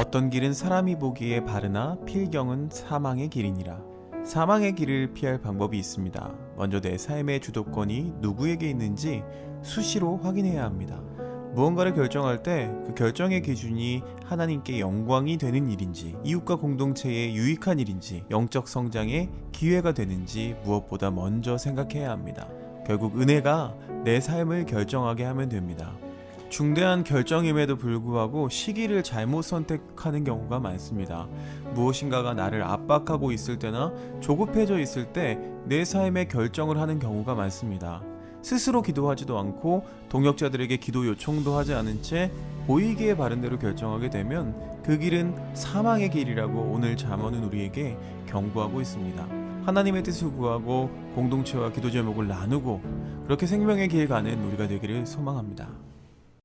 어떤 길은 사람이 보기에 바르나 필경은 사망의 길이니라. 사망의 길을 피할 방법이 있습니다. 먼저 내 삶의 주도권이 누구에게 있는지 수시로 확인해야 합니다. 무언가를 결정할 때 그 결정의 기준이 하나님께 영광이 되는 일인지, 이웃과 공동체에 유익한 일인지, 영적 성장의 기회가 되는지 무엇보다 먼저 생각해야 합니다. 결국 은혜가 내 삶을 결정하게 하면 됩니다. 중대한 결정임에도 불구하고 시기를 잘못 선택하는 경우가 많습니다. 무엇인가가 나를 압박하고 있을 때나 조급해져 있을 때 내 삶에 결정을 하는 경우가 많습니다. 스스로 기도하지도 않고 동역자들에게 기도 요청도 하지 않은 채 보이기에 바른 대로 결정하게 되면 그 길은 사망의 길이라고 오늘 잠언은 우리에게 경고하고 있습니다. 하나님의 뜻을 구하고 공동체와 기도 제목을 나누고 그렇게 생명의 길 가는 우리가 되기를 소망합니다.